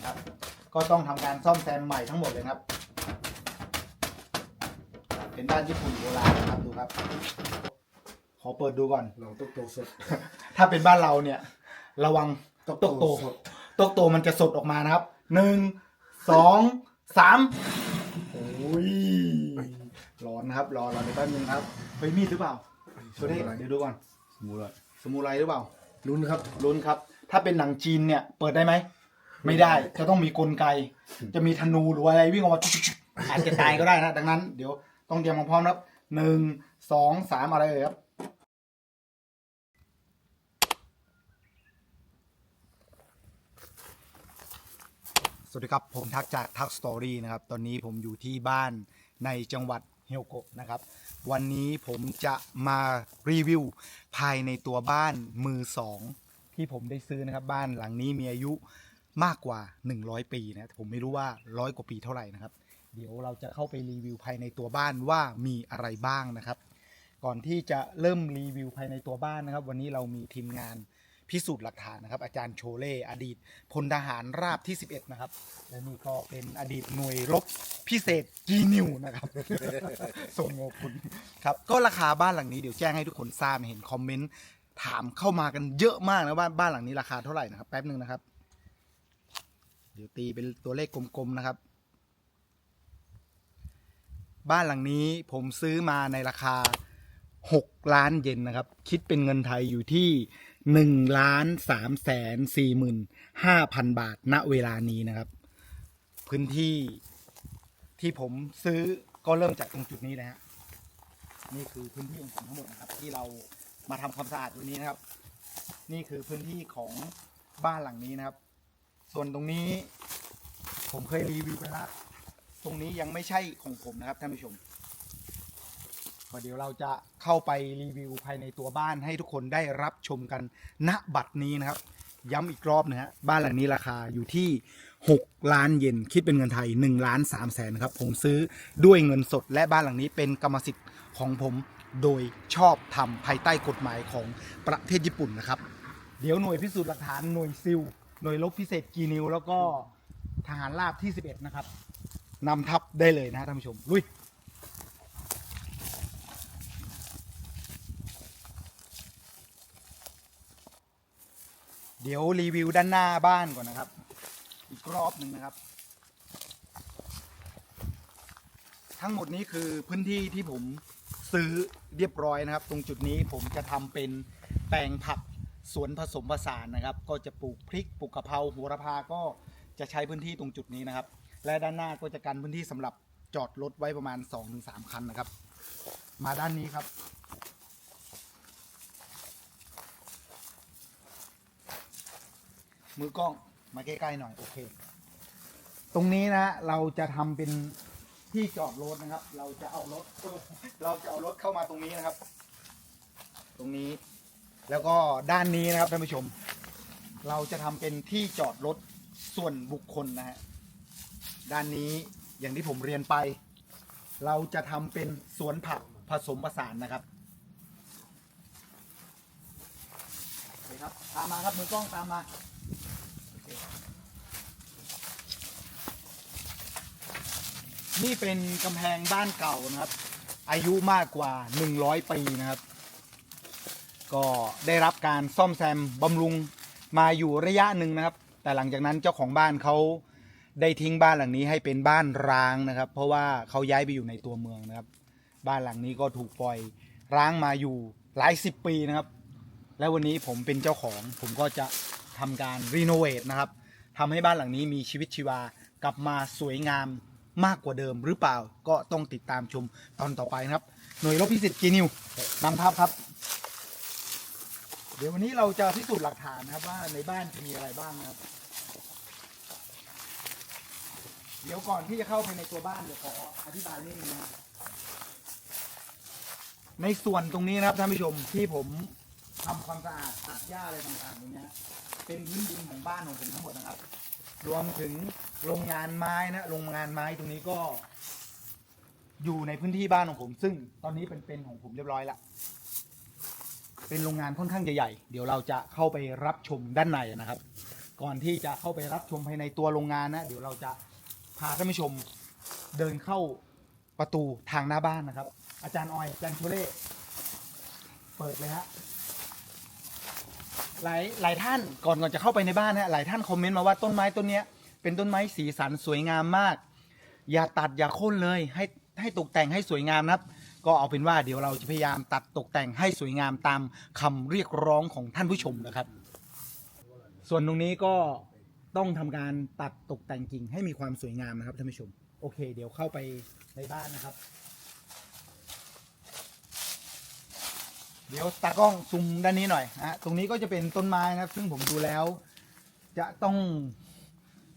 นี่ครับ ก็ต้องทำการซ่อมแซมใหม่ทั้งหมดเลยครับ เป็นบ้านญี่ปุ่นโบราณนะครับดูครับ ขอเปิดดูก่อนลองตุ๊กโตสด ถ้าเป็นบ้านเราเนี่ย ระวังตกโตโตสดตกโตมันจะสดออกมานะครับหนึ่งสองสามโอ้ยร้อนนะครับ รอรอในแป๊บนึงครับเฮ้ยมีดหรือเปล่าโชว์ได้เดี๋ยวดูก่อนสมูไรสมุไรหรือเปล่าลุ้นครับลุ้นครับ ถ้าเป็นหนังจีนเนี่ย เปิดได้ไหม ไม่ได้จะต้องมีกลไก จะมีธนูหรืออะไรวิ่งออกมาอาจจะตายก็ได้นะ ดังนั้น เดี๋ยวต้องเตรียมความพร้อมนะครับหนึ่งสองสามอะไรเลยครับสวัสดีครับ ผมทักจากทักสตอรี่นะครับ ตอนนี้ผมอยู่ที่บ้านในจังหวัดเฮียวโกะนะครับ วันนี้ผมจะมารีวิวภายในตัวบ้านมือสองที่ผมได้ซื้อนะครับ บ้านหลังนี้มีอายุ มากกว่า 100 ปีนะผมไม่รู้ว่าร้อยกว่าปีเท่าไหร่นะครับ เดี๋ยวเราจะเข้าไปรีวิวภายในตัวบ้านว่ามีอะไรบ้างนะครับ ก่อนที่จะเริ่มรีวิวภายในตัวบ้านนะครับ วันนี้เรามีทีมงานพิสูจน์หลักฐานนะครับ อาจารย์โชเล่อดีตพลทหารราบที่ 11 นะครับ และนี่ก็เป็นอดีตหน่วยรบพิเศษจีนิวนะครับ ส่งโงคุณครับ ก็ราคาบ้านหลังนี้เดี๋ยวแจ้งให้ทุกคนทราบเห็นคอมเมนต์ถามเข้ามากันเยอะมากนะว่าบ้านหลังนี้ราคาเท่าไหร่นะครับแป๊บหนึ่งนะครับ ดี๋ยวตีเป็นตัวเลขกลมๆนะครับ บ้านหลังนี้ผมซื้อมาในราคา 6 ล้านเยนนะครับ คิดเป็นเงินไทยอยู่ที่1ล้าน3แสน4หมื่น5พันบาท ณ เวลานี้นะครับ พื้นที่ที่ผมซื้อก็เริ่มจากตรงจุดนี้นะฮะ นี่คือพื้นที่ของผมทั้งหมดนะครับ ที่เรามาทำความสะอาดวันนี้นะครับ นี่คือพื้นที่ของบ้านหลังนี้นะครับ ส่วนตรงนี้ ผมเคยรีวิวไปแล้วตรงนี้ยังไม่ใช่ของผมนะครับท่านผู้ชมก็เดี๋ยวเราจะเข้าไปรีวิวภายในตัวบ้านให้ทุกคนได้รับชมกันณบัดนี้นะครับ ย้ำอีกรอบนะฮะบ้านหลังนี้ราคาอยู่ที่ 6 ล้านเยนคิดเป็นเงินไทย1ล้าน3แสนครับผมซื้อด้วยเงินสด และบ้านหลังนี้เป็นกรรมสิทธิ์ของผมโดยชอบทำภายใต้กฎหมายของประเทศญี่ปุ่นนะครับ เดี๋ยวหน่วยพิสูจน์หลักฐานหน่วยซิล หน่วยรบพิเศษกีนิว แล้วก็ทหารราบที่ 11 นะครับนำทัพได้เลยนะท่านผู้ชม ลุย เดี๋ยวรีวิวด้านหน้าบ้านก่อนนะครับ อีกรอบหนึ่งนะครับ ทั้งหมดนี้คือพื้นที่ที่ผมซื้อเรียบร้อยนะครับ ตรงจุดนี้ผมจะทำเป็นแปลงผัก สวนผสมผสานนะครับ ก็จะปลูกพริกปลูกกะเพราโหระพาก็จะใช้พื้นที่ตรงจุดนี้นะครับ และด้านหน้าก็จะกันพื้นที่สำหรับจอดรถไว้ประมาณ 2-3 คันนะครับ มาด้านนี้ครับ มือกล้องมาใกล้ๆหน่อยโอเค ตรงนี้นะเราจะทำเป็นที่จอดรถนะครับ เราจะเอารถเราจะเอารถเข้ามาตรงนี้นะครับ ตรงนี้ แล้วก็ด้านนี้นะครับท่านผู้ชม เราจะทำเป็นที่จอดรถส่วนบุคคลนะฮะด้านนี้อย่างที่ผมเรียนไป เราจะทำเป็นสวนผักผสมผสานนะครับคครับตามมาครับมือกล้องตามมานี่เป็นกำแพงบ้านเก่านะครับ อายุมากกว่า 100 ปีนะครับ ก็ได้รับการซ่อมแซมบำรุงมาอยู่ระยะหนึ่งนะครับ แต่หลังจากนั้นเจ้าของบ้านเขาได้ทิ้งบ้านหลังนี้ให้เป็นบ้านร้างนะครับ เพราะว่าเขาย้ายไปอยู่ในตัวเมืองนะครับ บ้านหลังนี้ก็ถูกปล่อยร้างมาอยู่หลายสิบปีนะครับ และวันนี้ผมเป็นเจ้าของ ผมก็จะทำการรีโนเวทนะครับทำให้บ้านหลังนี้มีชีวิตชีวากลับมาสวยงามมากกว่าเดิมหรือเปล่าก็ต้องติดตามชมตอนต่อไปนะครับ หน่วยรบพิเศษกีนิวนำทัพครับ เดี๋ยววันนี้เราจะพิสูจน์หลักฐานนะครับว่าในบ้านจะมีอะไรบ้างนะครับ เดี๋ยวก่อนที่จะเข้าไปในตัวบ้านเดี๋ยวขออธิบายนิดนึงนะในส่วนตรงนี้นะครับท่านผู้ชมที่ผมทำความสะอาดตัดหญ้าอะไรต่างๆตรงนี้เป็นพื้นดินของบ้านของผมทั้งหมดนะครับ รวมถึงโรงงานไม้นะโรงงานไม้ตรงนี้ก็ อยู่ในพื้นที่บ้านของผม ซึ่งตอนนี้เป็นเป็นของผมเรียบร้อยละ เป็นโรงงานค่อนข้างจะใหญ่ เดี๋ยวเราจะเข้าไปรับชมด้านในนะครับ ก่อนที่จะเข้าไปรับชมภายในตัวโรงงานนะ เดี๋ยวเราจะพาท่านผู้ชมเดินเข้าประตูทางหน้าบ้านนะครับ อาจารย์ออยอาจารย์โชเล่เปิดเลยฮะหลายหลายท่านก่อนก่อนจะเข้าไปในบ้านนะหลายท่านคอมเมนต์มาว่าต้นไม้ต้นเนี้ยเป็นต้นไม้สีสันสวยงามมาก อย่าตัดอย่าโค่นเลย ให้ให้ตกแต่งให้สวยงามนะครับ ก็เอาเป็นว่าเดี๋ยวเราจะพยายามตัดตกแต่งให้สวยงามตามคำเรียกร้องของท่านผู้ชมนะครับ ส่วนตรงนี้ก็ต้องทำการตัดตกแต่งกิ่งให้มีความสวยงามนะครับท่านผู้ชม โอเค เดี๋ยวเข้าไปในบ้านนะครับ เดี๋ยวตากล้องซูมด้านนี้หน่อยนะฮะตรงนี้ก็จะเป็นต้นไม้นะครับ ซึ่งผมดูแล้ว จะต้อง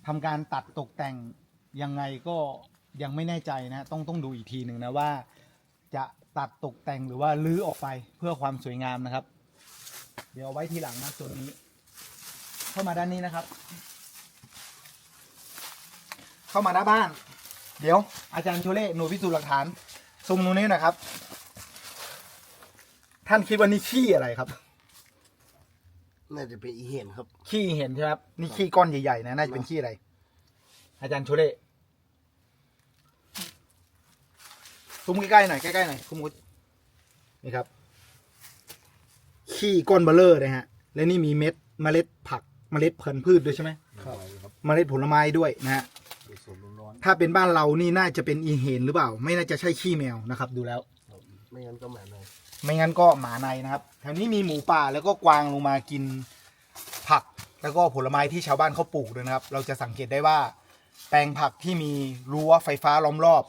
ทำการตัดตกแต่งยังไงก็ยังไม่แน่ใจนะต้องต้องดูอีกทีหนึ่งนะว่า จะตัดตกแต่งหรือว่าลื้อออกไปเพื่อความสวยงามนะครับ เดี๋ยวเอาไว้ทีหลังนะส่วนนี้ เข้ามาด้านนี้นะครับ เข้ามาหน้าบ้าน เดี๋ยว อาจารย์โชเล่หน่วยพิสูจน์หลักฐานซูมตรงนี้หนะครับ ท่านคิดว่านี่ขี้อะไรครับ น่าจะเป็นอีเห็นครับ ขี้เห็นใช่ไหมครับนี่ขี้ก้อนใหญ่ๆนะน่าจะเป็นขี้อะไร อาจารย์โชเล่ ซูมใกล้ๆหน่อยใกล้ๆหน่อยคุณมุดนี่ครับ ขี้ก้อนเบลเลอร์นะฮะ และนี่มีเม็ดเมล็ดผักเมล็ดพันธุ์พืชด้วยใช่ไหมครับเมล็ดผลไม้ด้วยนะฮะสดร้อนถ้าเป็นบ้านเรานี่น่าจะเป็นอีเห็นหรือเปล่า ไม่น่าจะใช่ขี้แมวนะครับ ดูแล้วๆไม่งั้นก็แหม่เลยไม่งั้นก็หมาในนะครับแถวนี้มีหมูป่าแล้วก็กวางลงมากินผักแล้วก็ผลไม้ที่ชาวบ้านเขาปลูกด้วยนะครับ เราจะสังเกตได้ว่า แปลงผักที่มีรั้วไฟฟ้าล้อมรอบ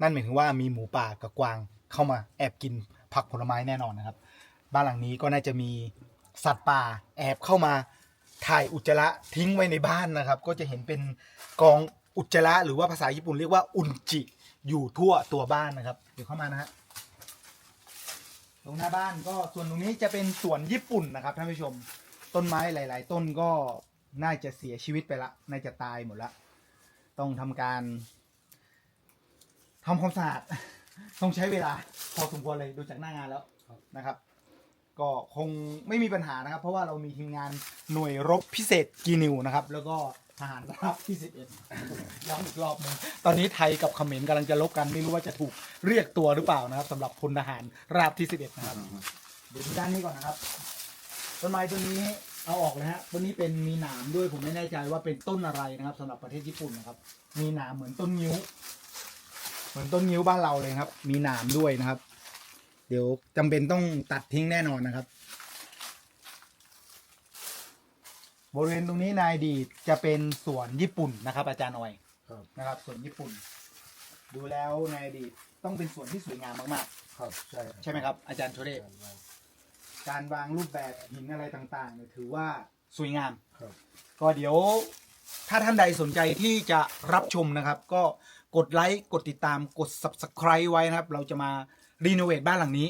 นั่นหมายถึงว่ามีหมูป่ากับกวางเข้ามาแอบกินผักผลไม้แน่นอนนะครับ บ้านหลังนี้ก็น่าจะมีสัตว์ป่าแอบเข้ามาถ่ายอุจจาระทิ้งไว้ในบ้านนะครับ ก็จะเห็นเป็นกองอุจจาระหรือว่าภาษาญี่ปุ่นเรียกว่าอุนจิอยู่ทั่วตัวบ้านนะครับ เดี๋ยวเข้ามานะฮะตรงหน้าบ้านก็ส่วนตรงนี้จะเป็นสวนญี่ปุ่นนะครับท่านผู้ชมต้นไม้หลาย ๆ ต้นก็น่าจะเสียชีวิตไปละ น่าจะตายหมดละ ต้องทำการ ทำความสะอาด ต้องใช้เวลาพอสมควรเลยดูจากหน้างานแล้วนะครับ ก็คงไม่มีปัญหานะครับ เพราะว่าเรามีทีมงานหน่วยรบพิเศษกีนิวนะครับ แล้วก็ทหารราบที่11ย้ำอีกรอบหนึ่งตอนนี้ไทยกับเขมรกำลังจะลบกันไม่รู้ว่าจะถูกเรียกตัวหรือเปล่านะครับสำหรับพลทหารราบที่11นะครับ เดี๋ยวดูด้านนี้ก่อนนะครับ ต้นไม้ต้นนี้เอาออกเลยฮะต้นนี้เป็นมีหนามด้วยผมไม่แน่ใจว่าเป็นต้นอะไรนะครับสำหรับประเทศญี่ปุ่นนะครับ มีหนามเหมือนต้นนิ้ว เหมือนต้นนิ้วบ้านเราเลยครับ มีหนามด้วยนะครับ เดี๋ยวจำเป็นต้องตัดทิ้งแน่นอนนะครับ บริเวณตรงนี้นายดีตจะเป็นสวนญี่ปุ่นนะครับ อาจารย์ออยครับนะครับสวนญี่ปุ่น ดูแล้วนายดีตต้องเป็นสวนที่สวยงามมากครับใช่ๆ ใช่ไหมครับ อาจารย์โชเดการวางรูปแบบหินอะไรต่างๆเนี่ยถือว่าสวยงาม ครับ ก็เดี๋ยวถ้าท่านใดสนใจที่จะรับชมนะครับ ก็ กดไลค์กดติดตามกด subscribe ไว้นะครับ เราจะมารีโนเวทบ้านหลังนี้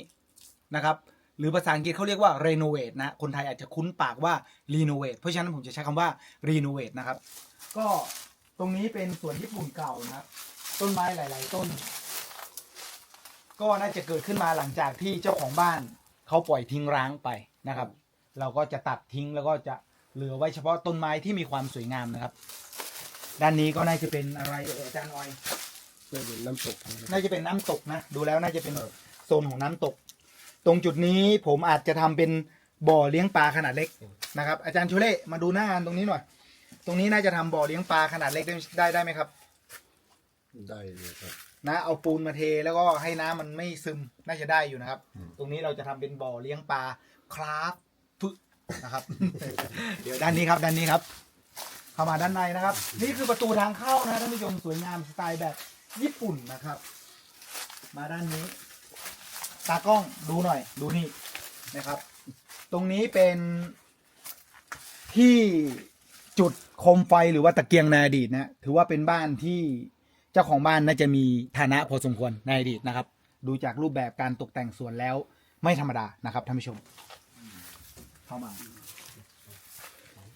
นะครับ หรือภาษาอังกฤษเขาเรียกว่า renovate นะคนไทยอาจจะคุ้นปากว่า renovate เพราะฉะนั้นผมจะใช้คำว่า renovate นะครับ ก็ตรงนี้เป็นสวนญี่ปุ่นเก่านะครับ ต้นไม้หลาย ๆ ต้น ก็น่าจะเกิดขึ้นมาหลังจากที่เจ้าของบ้านเขาปล่อยทิ้งร้างไปนะครับ เราก็จะตัดทิ้งแล้วก็จะเหลือไว้เฉพาะต้นไม้ที่มีความสวยงามนะครับ ด้านนี้ก็น่าจะเป็นอะไรเอ่ยอาจารย์ออยไม่เป็นน้ำตกน่าจะเป็นน้ำตกนะ ดูแล้วน่าจะเป็นโซนของน้ำตก ตรงจุดนี้ผมอาจจะทำเป็นบ่อเลี้ยงปลาขนาดเล็กนะครับ อาจารย์โชเล่มาดูหน้างานตรงนี้หน่อย ตรงนี้น่าจะทำบ่อเลี้ยงปลาขนาดเล็กได้ได้ได้ไหมครับ ได้เลยครับ นะเอาปูนมาเทแล้วก็ให้น้ำมันไม่ซึมน่าจะได้อยู่นะครับตรงนี้เราจะทำเป็นบ่อเลี้ยงปลาคราฟฟึนะครับ เดี๋ยวด้านนี้ครับด้านนี้ครับ เข้ามาด้านในนะครับ นี่คือประตูทางเข้านะท่านผู้ชมสวยงามสไตล์แบบญี่ปุ่นนะครับ มาด้านนี้ ตากล้องดูหน่อย ดูนี่นะครับ ตรงนี้เป็นที่จุดโคมไฟหรือว่าตะเกียงในอดีตนะถือว่าเป็นบ้านที่เจ้าของบ้านน่าจะมีฐานะพอสมควรในอดีตนะครับ ดูจากรูปแบบการตกแต่งสวนแล้วไม่ธรรมดานะครับท่านผู้ชม เข้ามา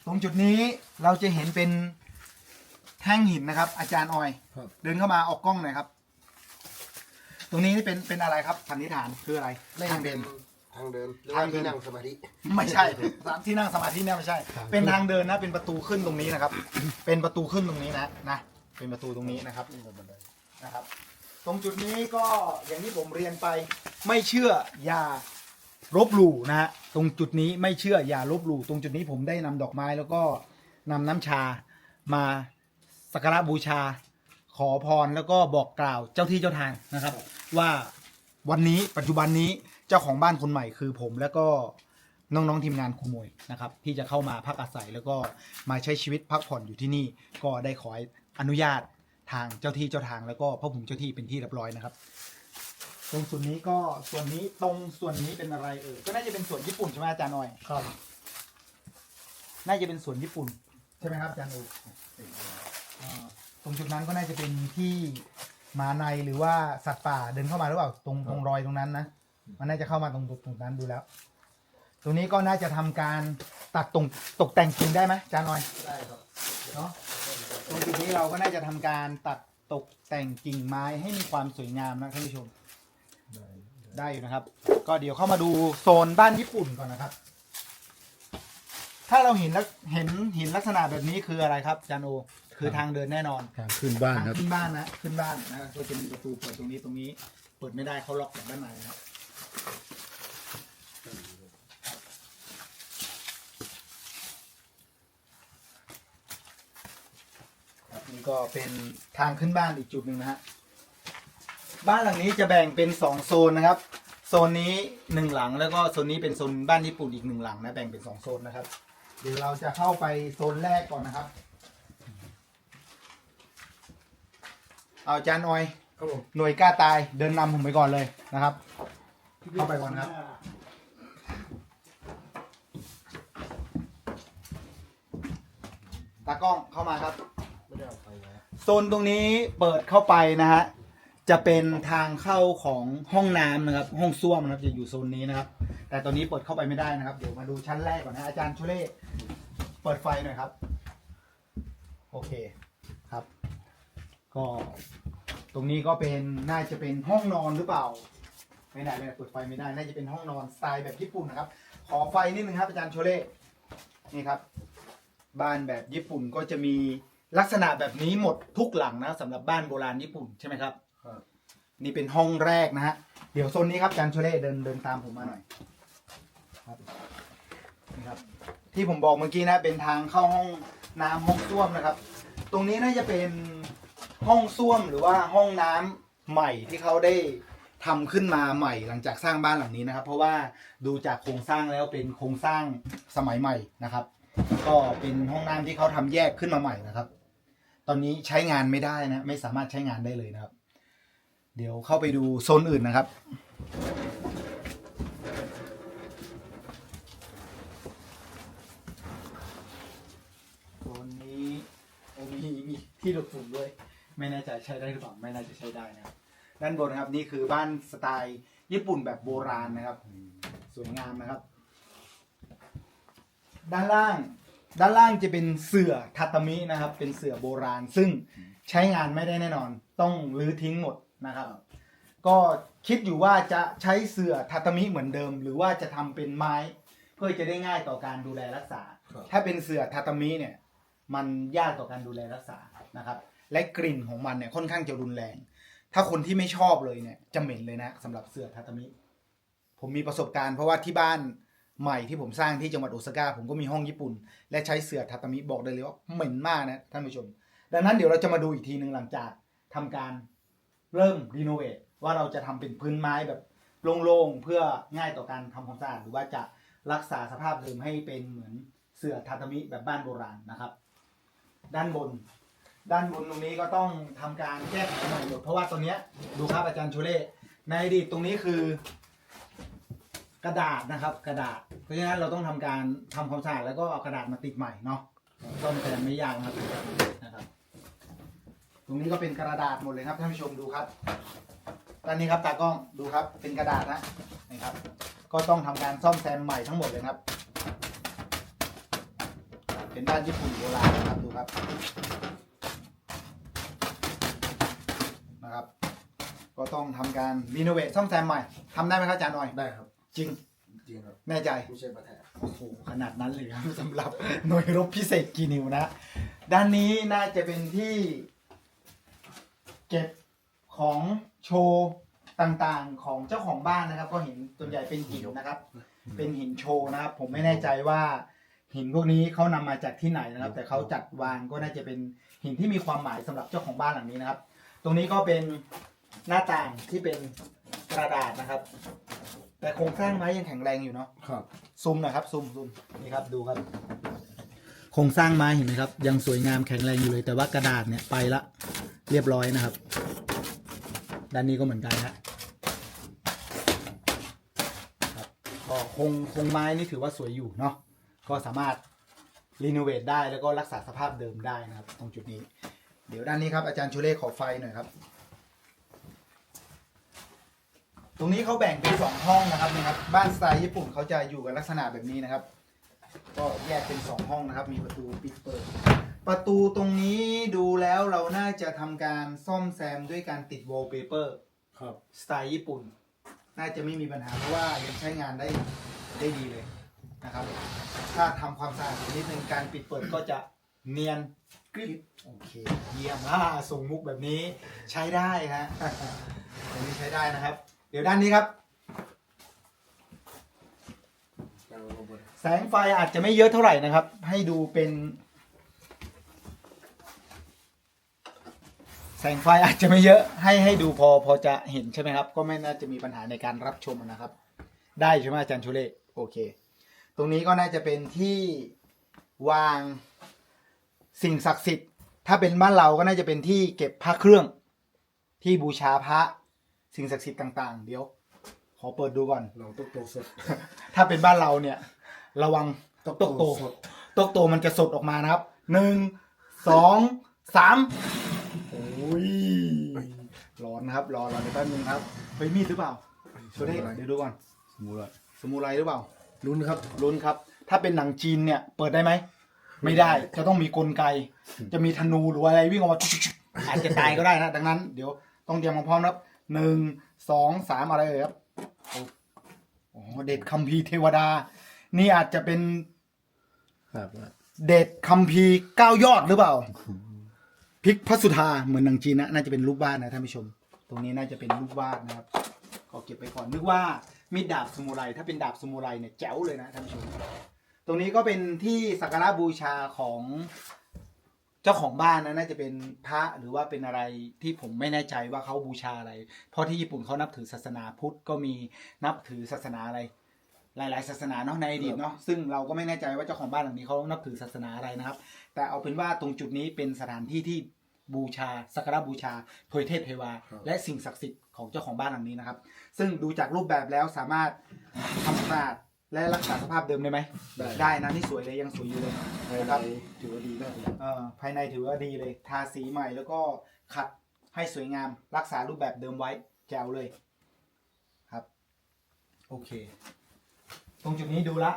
ตรงจุดนี้เราจะเห็นเป็นแท่งหินนะครับ อาจารย์ออย ครับ เดินเข้ามาออกกล้องหน่อยครับ ตรงนี้นี่เป็นเป็นอะไรครับสันนิษฐานคืออะไรน่าทาจะงเป็เดินนทางเดินหรือทาว่างเดิที่นนั่งสมาธิไม่ใช่ที่นั่งสมาธิเนี่ยไม่ใช่ เป็นทางเดินนะ เป็นประตูขึ้นตรงนี้นะครับ เป็นประตูขึ้นตรงนี้นะนะ เป็นประตูตรงนี้นะครับนี่เป็นบันไดนะครับ ตรงจุดนี้ก็อย่างที่ผมเรียนไป ไม่เชื่ออย่า ลบหลู่นะฮะตรงจุดนี้ไม่เชื่ออย่าลบหลู่ตรงจุดนี้ผมได้นำดอกไม้แล้วก็นำน้ำชามาสักการะบูชา ขอพรแล้วก็บอกกล่าวเจ้าที่เจ้าทางนะครับ ว่าวันนี้ปัจจุบันนี้เจ้าของบ้านคนใหม่คือผมแล้วก็น้องๆทีมงานครูมวยนะครับ ที่จะเข้ามาพักอาศัยแล้วก็มาใช้ชีวิตพักผ่อนอยู่ที่นี่ ก็ได้ขออนุญาตทางเจ้าที่เจ้าทางแล้วก็พระภูมิเจ้าที่เป็นที่เรียบร้อยนะครับ ตรงส่วนนี้ก็ส่วนนี้ตรงส่วนนี้เป็นอะไรเออก็น่าจะเป็นส่วนญี่ปุ่นใช่ไหมอาจารย์หน่อย ครับ น่าจะเป็นส่วนญี่ปุ่น ใช่ไหมครับอาจารย์โออ่าตรงจุดนั้นก็น่าจะเป็นที่หมาในหรือว่าสัตว์ป่าเดินเข้ามาหรือเปล่าตรงตรงรอยตรงนั้นนะมันน่าจะเข้ามาตรงตรงนั้นดูแล้ว ตรงนี้ก็น่าจะทำการตัดตรงตกแต่งกิ่งได้ไหมอาจารย์หน่อย ได้ครับ เนาะตรงจุดนี้เราก็น่าจะทำการตัดตกแต่งกิ่งไม้ให้มีความสวยงามนะท่านผู้ชมได้ ได้อยู่นะครับ ก็เดี๋ยวเข้ามาดูโซนบ้านญี่ปุ่นก่อนนะครับ ถ้าเราเห็นแล้วเห็นเห็นลักษณะแบบนี้คืออะไรครับอาจานโอคือทางเดินแน่นอนทางขึ้นบ้านทางครับ ขึ้นบ้านนะขึ้นบ้านนะก็จะมีประตูเปิดตรงนี้ตรงนี้ เปิดไม่ได้เขาล็อกจากด้านในนะครับครับนี่ก็เป็นทางขึ้นบ้านอีกจุดหนึ่งนะฮะ บ้านหลังนี้จะแบ่งเป็นสองโซนนะครับ โซนนี้หนึ่งหลังแล้วก็โซนนี้เป็นโซนบ้านญี่ปุ่นอีกหนึ่งหลังนะแบ่งเป็นสองโซนนะครับ เดี๋ยวเราจะเข้าไปโซนแรกก่อนนะครับ เอาจานออยครับผมหน่วยกล้าตายเดินนำผมไปก่อนเลยนะครับ เข้าไปก่อนครับ ตากล้องเข้ามาครับ ไม่ได้เอาไปนะโซนตรงนี้เปิดเข้าไปนะฮะ จะเป็นทางเข้าของห้องน้ำนะครับ ห้องส้วมนะครับจะอยู่โซนนี้นะครับ แต่ตอนนี้เปิดเข้าไปไม่ได้นะครับ เดี๋ยวมาดูชั้นแรกก่อนนะอาจารย์ชุเล่เปิดไฟหน่อยครับ โอเคครับ ก็ตรงนี้ก็เป็นน่าจะเป็นห้องนอนหรือเปล่าไม่ได้ไม่ได้เปิดไฟไม่ได้ น่าจะเป็นห้องนอนสไตล์แบบญี่ปุ่นนะครับ ขอไฟนิดนึงครับ อาจารย์โชเล่นี่ครับ บ้านแบบญี่ปุ่นก็จะมีลักษณะแบบนี้หมดทุกหลังนะสำหรับบ้านโบราณญี่ปุ่นใช่ไหมครับ นี่เป็นห้องแรกนะฮะ เดี๋ยวโซนนี้ครับอาจารย์โชเล่เดินเดินตามผมมาหน่อยครับนี่ครับ ที่ผมบอกเมื่อกี้นะเป็นทางเข้าห้องน้ำห้องส้วมนะครับ ตรงนี้น่าจะเป็นห้องส้วมหรือว่าห้องน้ำใหม่ที่เขาได้ทำขึ้นมาใหม่หลังจากสร้างบ้านหลังนี้นะครับ เพราะว่าดูจากโครงสร้างแล้วเป็นโครงสร้างสมัยใหม่นะครับ ก็เป็นห้องน้ำที่เขาทำแยกขึ้นมาใหม่นะครับ ตอนนี้ใช้งานไม่ได้นะ ไม่สามารถใช้งานได้เลยนะครับ เดี๋ยวเข้าไปดูโซนอื่นนะครับ โซนนี้มีมีที่หลบฝุ่นด้วย ไม่แน่ใจใช้ได้หรือเปล่าไม่น่าจะใช้ได้นะครับด้านบนนะครับนี่คือบ้านสไตล์ญี่ปุ่นแบบโบราณนะครับ สวยงามนะครับ ด้านล่างด้านล่างจะเป็นเสื่อทัตามินะครับ เป็นเสื่อโบราณ ซึ่งใช้งานไม่ได้แน่นอน ต้องรื้อทิ้งหมด นะครับ ก็คิดอยู่ว่าจะใช้เสื่อทัตามิเหมือนเดิม หรือว่าจะทำเป็นไม้ เพื่อจะได้ง่ายต่อการดูแลรักษา ครับ ถ้าเป็นเสื่อทาตามิเนี่ย มันยากต่อการดูแลรักษานะครับ และกลิ่นของมันเนี่ยค่อนข้างจะรุนแรง ถ้าคนที่ไม่ชอบเลยเนี่ยจะเหม็นเลยนะสำหรับเสื่อทาตามิ ผมมีประสบการณ์เพราะว่าที่บ้านใหม่ที่ผมสร้างที่จังหวัดโอซาก้าผมก็มีห้องญี่ปุ่น และใช้เสื่อทาตามิบอกได้เลยว่าเหม็นมากนะท่านผู้ชม ดังนั้นเดี๋ยวเราจะมาดูอีกทีหนึ่งหลังจากทำการ เริ่มรีโนเวทว่าเราจะทำเป็นพื้นไม้แบบโล่งๆเพื่อง่ายต่อการทำความสะอาดหรือว่าจะรักษาสภาพเดิมให้เป็นเหมือนเสื่อทาตามิแบบบ้านโบราณนะครับ ด้านบน ด้านบนตรงนี้ก็ต้องทำการแก้ไขใหม่หมดเพราะว่าตัวเนี้ยดูครับอาจารย์ชูเล่ในอดีตตรงนี้คือกระดาษนะครับกระดาษ เพราะฉะนั้นเราต้องทำการทำความสะอาดแล้วก็เอากระดาษมาติดใหม่เนาะต้นแทนไม่ยากครับนะครับ ตรงนี้ก็เป็นกระดาษหมดเลยครับท่านผู้ชมดูครับด้านนี้ครับตากล้องดูครับเป็นกระดาษนะนี่ครับ ก็ต้องทำการซ่อมแซมใหม่ทั้งหมดเลยครับ เป็นด้านญี่ปุ่นโบราณนะครับดูครับนะครับ ก็ต้องทำการรีโนเวทซ่อมแซมใหม่ทำได้ไหมครับอาจารย์หน่อยได้ครับ จริงจริงครับแน่ใจไม่ใช่ปลาแท้โอ้โหขนาดนั้นเลยครับสำหรับหน่วยรบพิเศษกีนิวนะ ด้านนี้น่าจะเป็นที่ เก็บของโชว์ต่างๆของเจ้าของบ้านนะครับ ก็เห็นส่วนใหญ่เป็นหินนะครับ เป็นหินโชว์นะครับ ผมไม่แน่ใจว่า หินพวกนี้เขานำมาจากที่ไหนนะครับ แต่เขาจัดวางก็น่าจะเป็นหินที่มีความหมายสำหรับเจ้าของบ้านหลังนี้นะครับ ตรงนี้ก็เป็นหน้าต่างที่เป็นกระดาษนะครับ แต่โครงสร้างไม้ยังแข็งแรงอยู่เนาะ ครับ ซูมหน่อยครับซูมซูมนี่ครับดูครับ โครงสร้างไม้เห็นไหมครับ ยังสวยงามแข็งแรงอยู่เลย แต่ว่ากระดาษเนี่ยไปละเรียบร้อยนะครับ ด้านนี้ก็เหมือนกันฮะครับก็คงคงไม้นี่ถือว่าสวยอยู่เนาะก็สามารถรีโนเวทได้แล้วก็รักษาสภาพเดิมได้นะครับ ตรงจุดนี้ เดี๋ยวด้านนี้ครับอาจารย์ชูเล่ขอไฟหน่อยครับ ตรงนี้เขาแบ่งเป็นสองห้องนะครับนี่ครับ บ้านสไตล์ญี่ปุ่นเขาจะอยู่กันลักษณะแบบนี้นะครับ ก็แยกเป็นสองห้องนะครับ มีประตูปิดเปิด ประตูตรงนี้ดูแล้วเราน่าจะทำการซ่อมแซมด้วยการติดวอลเปเปอร์ครับ สไตล์ญี่ปุ่น น่าจะไม่มีปัญหาเพราะว่ายังใช้งานได้ได้ดีเลยนะครับ ถ้าทำความสะอาดนิดนึงการปิดเปิดก็จะเนียนกริบโอเค เยี่ยมอ่าส่งมุกแบบนี้ใช้ได้ฮะ แบบนี้ใช้ได้นะครับ เดี๋ยวด้านนี้ครับ แล้วก็บน แสงไฟอาจจะไม่เยอะเท่าไหร่นะครับ ให้ดูเป็น แสงไฟอาจจะไม่เยอะให้ให้ดูพอพอจะเห็นใช่ไหมครับ ก็ไม่น่าจะมีปัญหาในการรับชมนะครับ ได้ใช่ไหมอาจารย์ชูเล่โอเค ตรงนี้ก็น่าจะเป็นที่วางสิ่งศักดิ์สิทธิ์ ถ้าเป็นบ้านเราก็น่าจะเป็นที่เก็บพระเครื่อง ที่บูชาพระสิ่งศักดิ์สิทธิ์ต่าง ๆ เดี๋ยว ขอเปิดดูก่อน เราต้องโตสด ถ้าเป็นบ้านเราเนี่ย ระวังต้องตกโตสดตกโตมันจะสดออกมานะครับหนึ่งสองสามโอ้ยร้อนนะครับรอรอในแป๊บนึงครับเฮ้ยมีดหรือเปล่าช่วยได้เดี๋ยวดูก่อนสมูไรสมุไรหรือเปล่าลุ้นครับลุ้นครับ ถ้าเป็นหนังจีนเนี่ย เปิดได้ไหมไม่ได้จะต้องมีกลไก จะมีธนูหรืออะไรวิ่งออกมาอาจจะตายก็ได้นะ ดังนั้นเดี๋ยวต้องเตรียมมาพร้อมนะครับหนึ่งสองสามอะไรเลยครับโอ้โอ้เด็ดคัมภีร์เทวดา นี่อาจจะเป็นครับเด็ดคัมภีร์เก้ายอดหรือเปล่าพริกพัสุธาเหมือนหนังจีนนะน่าจะเป็นรูปวาดนะท่านผู้ชม ตรงนี้น่าจะเป็นรูปวาดนะครับก็เก็บไปก่อนนึกว่ามีดดาบสมุไรถ้าเป็นดาบสมุไรเนี่ยแจ๋วเลยนะท่านผู้ชม ตรงนี้ก็เป็นที่สักการะบูชาของเจ้าของบ้านนะน่าจะเป็นพระหรือว่าเป็นอะไรที่ผมไม่แน่ใจว่าเขาบูชาอะไร เพราะที่ญี่ปุ่นเขานับถือศาสนาพุทธก็มีนับถือศาสนาอะไร หลาย ๆ ศาสนาเนาะในอดีตเนาะซึ่งเราก็ไม่แน่ใจว่าเจ้าของบ้านหลังนี้เขานับถือศาสนาอะไรนะครับ แต่เอาเป็นว่าตรงจุดนี้เป็นสถานที่ที่บูชาสักการะบูชาเทวยเทพเทวา และสิ่งศักดิ์สิทธิ์ของเจ้าของบ้านหลังนี้นะครับ ซึ่งดูจากรูปแบบแล้วสามารถทำสะอาดและรักษาสภาพเดิมได้ไหมได้ ได้นะนี่สวยเลยยังสวยอยู่เลย ภายนะในครับถือว่าดีมากเลยเอ่อภายในถือว่าดีเลย ทาสีใหม่แล้วก็ขัดให้สวยงามรักษารูปแบบเดิมไว้แจ๋วเลยครับ โอเค ตรงจุดนี้ดูละ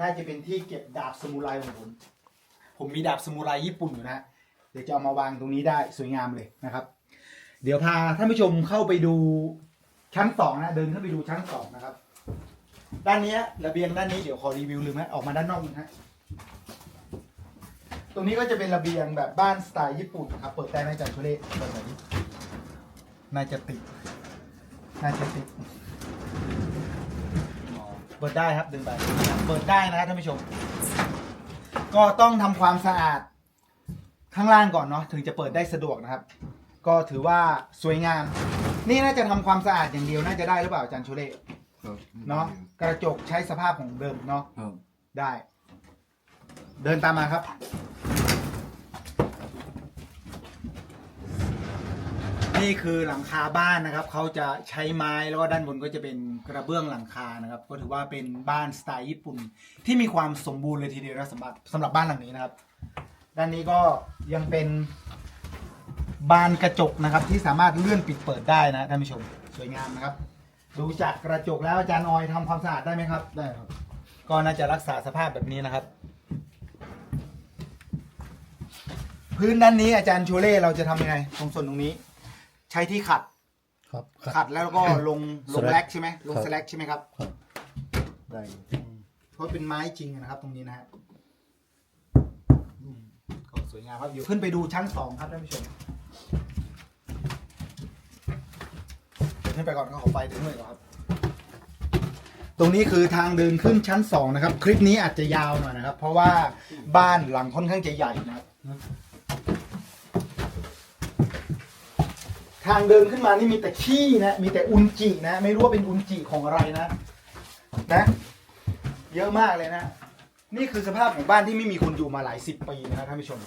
น่าจะเป็นที่เก็บดาบสมุไรของผม ผมมีดาบสมุไรญี่ปุ่นอยู่นะ เดี๋ยวจะเอามาวางตรงนี้ได้สวยงามเลยนะครับ เดี๋ยวพาท่านผู้ชมเข้าไปดูชั้นสองนะ เดินเข้าไปดูชั้นสองนะครับ ด้านนี้ระเบียงด้านนี้เดี๋ยวขอรีวิวลืมนะออกมาด้านนอกนะฮะตรงนี้ก็จะเป็นระเบียงแบบบ้านสไตล์ญี่ปุ่นครับ เปิดได้ไหมจันทุเรศเปิดแบบนี้น่าจะติดน่าจะติด เปิดได้ครับดึงไปเปิดได้นะครับท่านผู้ชม ก็ต้องทำความสะอาดข้างล่างก่อนเนาะถึงจะเปิดได้สะดวกนะครับ ก็ถือว่าสวยงาม นี่น่าจะทำความสะอาดอย่างเดียวน่าจะได้หรือเปล่าอาจารย์โชเล่ครับเนาะกระจกใช้สภาพของเดิมเนาะครับได้ เดินตามมาครับ นี่คือหลังคาบ้านนะครับ เขาจะใช้ไม้แล้วก็ด้านบนก็จะเป็นกระเบื้องหลังคานะครับ ก็ถือว่าเป็นบ้านสไตล์ญี่ปุ่น ที่มีความสมบูรณ์เลยทีเดียวนะสำหรับสำหรับบ้านหลังนี้นะครับ ด้านนี้ก็ยังเป็นบานกระจกนะครับ ที่สามารถเลื่อนปิดเปิดได้นะท่านผู้ชมสวยงามนะครับ ดูจากกระจกแล้วอาจารย์ออยทำความสะอาดได้ไหมครับได้ครับ ก็น่าจะรักษาสภาพแบบนี้นะครับ พื้นด้านนี้อาจารย์โชเล่เราจะทำยังไงตรงส่วนตรงนี้ ใช้ที่ขัดครับ ขัดแล้วก็ลงลงสแลกแลกใช่ไหมลงครับ สแลกใช่ไหมครับครับได้อยู่เพราะเป็นไม้จริงนะครับ ตรงนี้นะฮะอืมก็สวยงามครับอยู่ขึ้นไปดูชั้นสองครับท่านผู้ชมเดี๋ยวขึ้นไปก่อนก็ขอไฟถึงเลยก่อนครับ ตรงนี้คือทางเดินขึ้นชั้นสองนะครับ คลิปนี้อาจจะยาวหน่อยนะครับ เพราะว่าบ้านหลังค่อนข้างจะใหญ่นะครับ ทางเดินขึ้นมานี่มีแต่ขี้นะ มีแต่อุนจินะ ไม่รู้ว่าเป็นอุนจิของอะไรนะ นะ เยอะมากเลยนะ นี่คือสภาพของบ้านที่ไม่มีคนอยู่มาหลายสิบปีนะครับท่านผู้ชม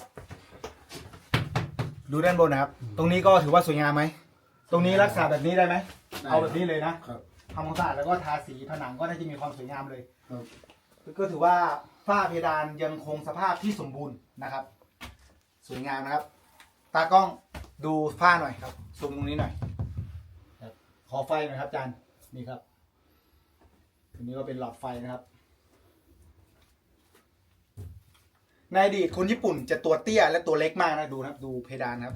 ดูด้านบนนะครับ ตรงนี้ก็ถือว่าสวยงามไหม ตรงนี้รักษาแบบนี้ได้ไหมเอาแบบนี้เลยนะครับ ทำความสะอาดแล้วก็ทาสีผนังก็น่าจะมีความสวยงามเลย ครับ ก็ถือว่าฝ้าเพดานยังคงสภาพที่สมบูรณ์นะครับ สวยงามนะครับ ตากล้องดูฝ้าหน่อยครับซูมตรงนี้หน่อยครับขอไฟหน่อยครับอาจารย์นี่ครับอันนี้ก็เป็นหลอดไฟนะครับ ในอดีตคนญี่ปุ่นจะตัวเตี้ยและตัวเล็กมากนะดูนะครับ ดูเพดานครับ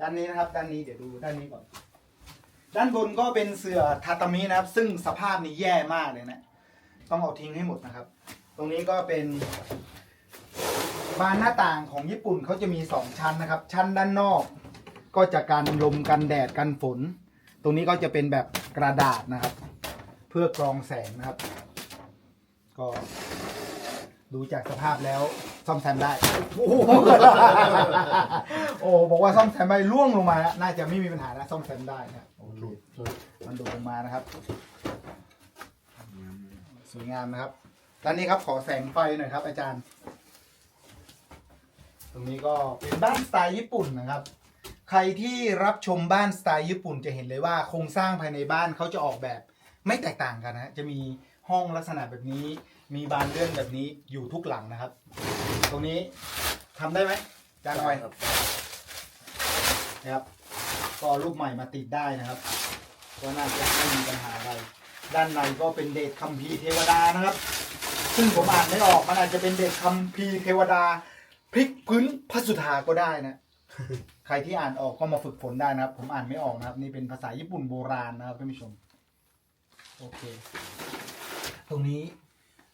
ด้านนี้นะครับ ด้านนี้เดี๋ยวดูด้านนี้ก่อน ด้านบนก็เป็นเสื่อทาตามินะครับ ซึ่งสภาพนี้แย่มากเลยนะ ต้องเอาทิ้งให้หมดนะครับ ตรงนี้ก็เป็น บานหน้าต่างของญี่ปุ่นเขาจะมีสองชั้นนะครับ ชั้นด้านนอก ก็จะกันลมกันแดดกันฝน ตรงนี้ก็จะเป็นแบบกระดาษนะครับ เพื่อกรองแสงนะครับ ก็ ดูจากสภาพแล้วซ่อมแซมได้ โอ้โห โอ้บอกว่าซ่อมแซมไม่ล่วงลงมาแล้วน่าจะไม่มีปัญหาแล้วซ่อมแซมได้นะครับโอเคมันดูดลงมานะครับ สวยงามนะครับด้านนี้ครับขอแสงไฟหน่อยครับ อาจารย์ ตรงนี้ก็เป็นบ้านสไตล์ญี่ปุ่นนะครับ ใครที่รับชมบ้านสไตล์ญี่ปุ่นจะเห็นเลยว่าโครงสร้างภายในบ้านเขาจะออกแบบไม่แตกต่างกันนะจะมีห้องลักษณะแบบนี้ มีบานเลื่อนแบบนี้อยู่ทุกหลังนะครับ ตรงนี้ทำได้ไหมจารย์ออย ครับนะครับก็เอารูปใหม่มาติดได้นะครับ ก็น่าจะไม่มีปัญหาอะไร ด้านในก็เป็นเดชคัมภีร์เทวดานะครับ ซึ่งผมอ่านไม่ออกมันอาจจะเป็นเดชคัมภีร์เทวดา พลิกพื้นพระสุธาก็ได้นะ ใครที่อ่านออกก็มาฝึกฝนได้นะครับ ผมอ่านไม่ออกนะครับ นี่เป็นภาษาญี่ปุ่นโบราณนะครับท่านผู้ชม โอเค ตรงนี้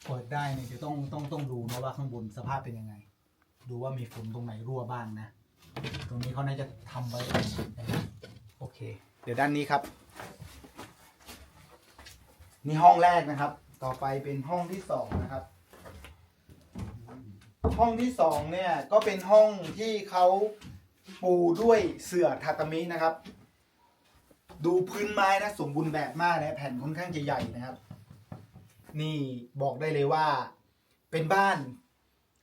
เปิดได้เนี่ยจะต้องต้องต้องดูนะว่าข้างบนสภาพเป็นยังไง ดูว่ามีฝุ่นตรงไหนรั่วบ้างนะ ตรงนี้เขาน่าจะทำไว้นะครับโอเค เดี๋ยวด้านนี้ครับ นี่ห้องแรกนะครับ ต่อไปเป็นห้องที่สองนะครับ ห้องที่สองเนี่ยก็เป็นห้องที่เขาปูด้วยเสื่อทาตามินะครับ ดูพื้นไม้นะสมบูรณ์แบบมากนะแผ่นค่อนข้างจะใหญ่นะครับ นี่บอกได้เลยว่า เป็นบ้าน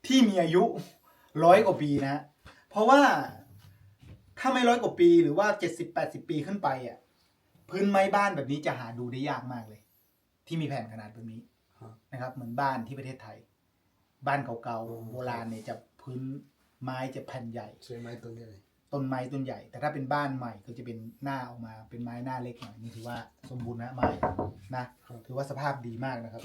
ที่มีอายุร้อยกว่าปีนะ เพราะว่าถ้าไม่ร้อยกว่าปีหรือว่าเจ็ดสิบแปดสิบปีขึ้นไปอะพื้นไม้บ้านแบบนี้จะหาดูได้ยากมากเลย ที่มีแผ่นขนาดแบบนี้นะครับ เหมือนบ้านที่ประเทศไทย บ้านเก่าๆโบราณเนี่ยจะพื้นไม้จะแผ่นใหญ่ใช้ไม้ตัวนี้เลยต้นไม้ต้นใหญ่ แต่ถ้าเป็นบ้านใหม่ก็จะเป็นหน้าออกมาเป็นไม้หน้าเล็กหน่อยนี่ถือว่าสมบูรณ์นะไม้นะถือว่าสภาพดีมากนะครับ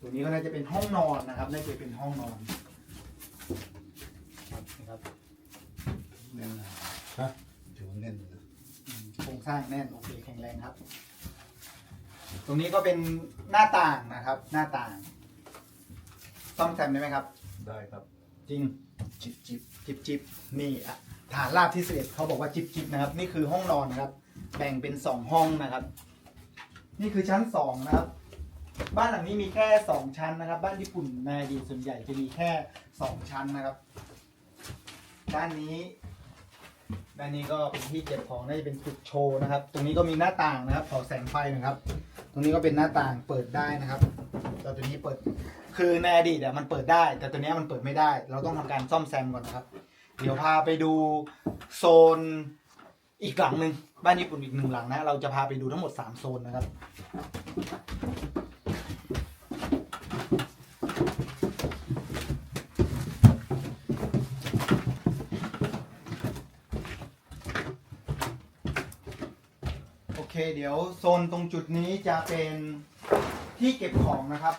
ตัวนี้ก็น่าจะเป็นห้องนอนนะครับน่าจะเป็นห้องนอนนะครับแน่นหนาฮะถือว่าแน่นนะอืมโครงสร้างแน่นโอเคแข็งแรงครับต รงนี้ก็เป็นหน้าต่างนะครับ หน้าต่างซ่อมแซมได้ไหมครับ ได้ครับ จริงจิบจิบจิบจิบนี่อะฐานราบที่สิบเอ็ดเขาบอกว่าจิบจิบนะครับ นี่คือห้องนอนนะครับ แบ่งเป็นสองห้องนะครับ นี่คือชั้นสองนะครับ บ้านหลังนี้มีแค่สองชั้นนะครับ บ้านญี่ปุ่นในอดีตส่วนใหญ่จะมีแค่สองชั้นนะครับ ด้านนี้ ด้านนี้ก็เป็นที่เก็บของน่าจะเป็นจุดโชว์นะครับ ตรงนี้ก็มีหน้าต่างนะครับ ขอแสงไฟหนะครับ ตรงนี้ก็เป็นหน้าต่างเปิดได้นะครับแต่ตัวนี้เปิด คือในอดีตอะมันเปิดได้ แต่ตัวนี้มันเปิดไม่ได้ เราต้องทำการซ่อมแซมก่อนนะครับ เดี๋ยวพาไปดูโซนอีกหลังหนึ่งบ้านญี่ปุ่นอีกหนึ่งหลังนะ เราจะพาไปดูทั้งหมดสามโซนนะครับ เดี๋ยวโซนตรงจุดนี้จะเป็นที่เก็บของนะครับ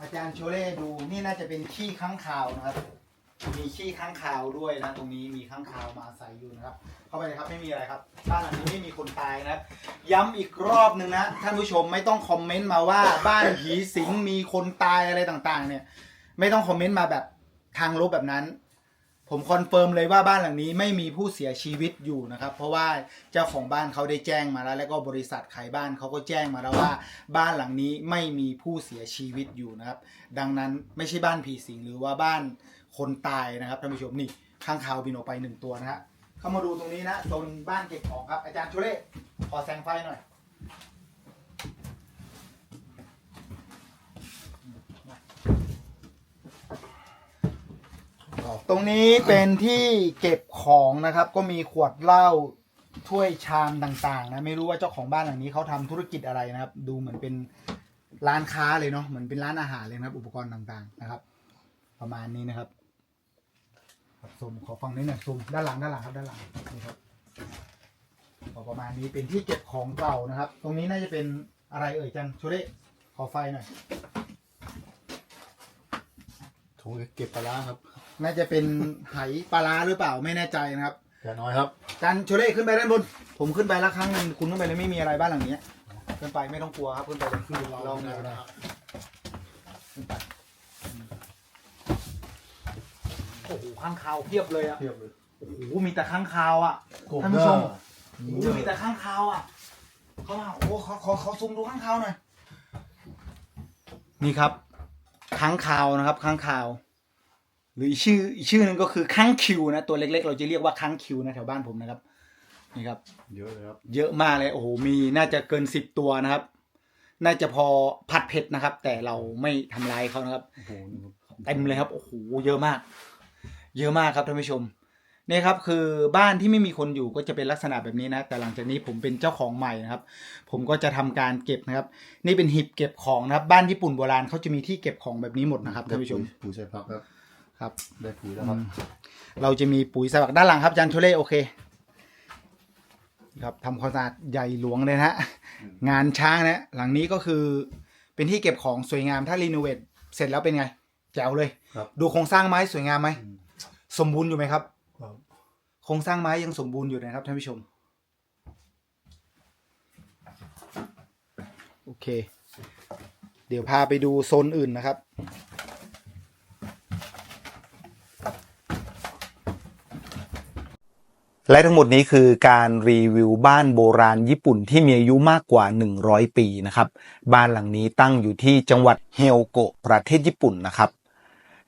อาจารย์โชเล่ดูนี่น่าจะเป็นขี้ค้างคาวนะครับ มีขี้ข้างคาวด้วยนะ ตรงนี้มีข้างคาวมาอาศัยอยู่นะครับ เข้าไปเลยครับไม่มีอะไรครับบ้านหลังนี้ไม่มีคนตายนะครับย้ำอีกรอบหนึ่งนะท่านผู้ชมไม่ต้องคอมเมนต์มาว่าบ้านผีสิงมีคนตายอะไรต่างๆ เนี่ย ไม่ต้องคอมเมนต์มาแบบทางลบแบบนั้น ผมคอนเฟิร์มเลยว่าบ้านหลังนี้ไม่มีผู้เสียชีวิตอยู่นะครับ เพราะว่าเจ้าของบ้านเขาได้แจ้งมาแล้ว แล้วก็บริษัทขายบ้านเขาก็แจ้งมาแล้วว่า บ้านหลังนี้ไม่มีผู้เสียชีวิตอยู่นะครับ ดังนั้นไม่ใช่บ้านผีสิงหรือว่าบ้านคนตายนะครับท่านผู้ชมนี่ข้างคาวบินออกไปหนึ่งตัวนะฮะเข้ามาดูตรงนี้นะโซนบ้านเก็บของครับอาจารย์ชุเล่ขอแสงไฟหน่อย ตรงนี้เป็นที่เก็บของนะครับ ก็มีขวดเหล้าถ้วยชามต่างๆ นะ ไม่รู้ว่าเจ้าของบ้านหลังนี้เขาทำธุรกิจอะไรนะครับ ดูเหมือนเป็นร้านค้าเลยเนาะเหมือนเป็นร้านอาหารเลยนะครับ อุปกรณ์ต่างๆนะครับ ประมาณนี้นะครับครับซูมขอฟังนิดหน่อยซูมด้านหลังด้านหลังครับด้านหลังนี่ครับขอประมาณนี้เป็นที่เก็บของเก่านะครับ ตรงนี้น่าจะเป็นอะไรเอ่ยจันโชเล่ขอไฟหน่อยถุงเก็บปลาร้าครับ น่าจะเป็นไหปลาร้าหรือเปล่าไม่แน่ใจนะครับอย่าน้อยครับจันโชเล่ขึ้นไปด้านบน ผมขึ้นไปแล้วครั้งหนึงคุณขึ้นไปเลยไม่มีอะไรบ้านหลังนี้ขึ้นไปไม่ต้องกลัวครับขึ้นไปเลยขึ้นไปลองดูนะครับขึ้นไปโอ้โหข้างคาวเพียบเลยอะเทียบเลยโอ้โหมีแต่ข้างคาวอะกบท่านผู้ชมเด้อโอ้โหมีแต่ข้างคาวอะเขามาโอ้ขอขอขอซูมดูข้างคาวหน่อย นี่ครับ ข้างคาวนะครับ ข้างคาว หรืออีกชื่ออีกชื่อหนึงก็คือค้างคิวนะตัวเล็กๆ เราจะเรียกว่าค้างคิวนะแถวบ้านผมนะครับนี่ครับ เยอะเลยครับ เยอะมากเลยโอ้โหมีน่าจะเกินสิบตัวนะครับ น่าจะพอผัดเผ็ดนะครับ แต่เราไม่ทำลายเขานะครับโอ้โหเต็มเลยครับโอ้โหเยอะมาก เยอะมากครับท่านผู้ชมนี่ครับคือบ้านที่ไม่มีคนอยู่ก็จะเป็นลักษณะแบบนี้นะ แต่หลังจากนี้ผมเป็นเจ้าของใหม่นะครับ ผมก็จะทำการเก็บนะครับ นี่เป็นหีบเก็บของนะครับ บ้านญี่ปุ่นโบราณเขาจะมีที่เก็บของแบบนี้หมดนะครับท่านผู้ชมปุ๋ยใส่ผักครับ ครับ ได้ปุ๋ยแล้วครับเราจะมีปุ๋ยสวักด้านหลังครับอาจานโชเล่โอเค ครับทำความสะอาดใหญ่หลวงเลยนะฮะงานช้างนะหลังนี้ก็คือเป็นที่เก็บของสวยงามถ้ารีโนเวทเสร็จแล้วเป็นไงแจ๋วเลย ครับ ดูโครงสร้างไม้สวยงามไหมอืมสมบูรณ์อยู่ไหมครับ ครับ โครงสร้างไม้ยังสมบูรณ์อยู่นะครับท่านผู้ชม โอเค เดี๋ยวพาไปดูโซนอื่นนะครับ และทั้งหมดนี้คือการรีวิวบ้านโบราณญี่ปุ่นที่มีอายุมากกว่า 100 ปีนะครับ บ้านหลังนี้ตั้งอยู่ที่จังหวัดเฮลโกะประเทศญี่ปุ่นนะครับ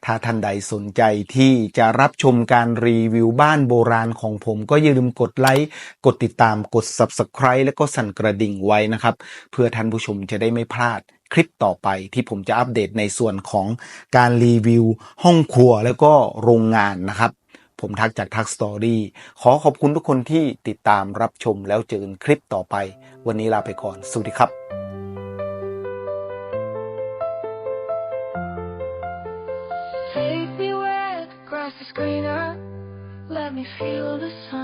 ถ้าท่านใดสนใจที่จะรับชมการรีวิวบ้านโบราณของผม ก็อย่าลืมกดไลค์ กดติดตาม กด Subscribe และก็สั่นกระดิ่งไว้นะครับ เพื่อท่านผู้ชมจะได้ไม่พลาดคลิปต่อไปที่ผมจะอัปเดตในส่วนของการรีวิว ห้องครัวแล้วก็โรงงานนะครับ ผมทักจากทักสตอรี่ขอขอบคุณทุกคนที่ติดตามรับชมแล้วเจอกันคลิปต่อไป วันนี้ลาไปก่อน สวัสดีครับ Take me where the grass is greener Let me feel the sun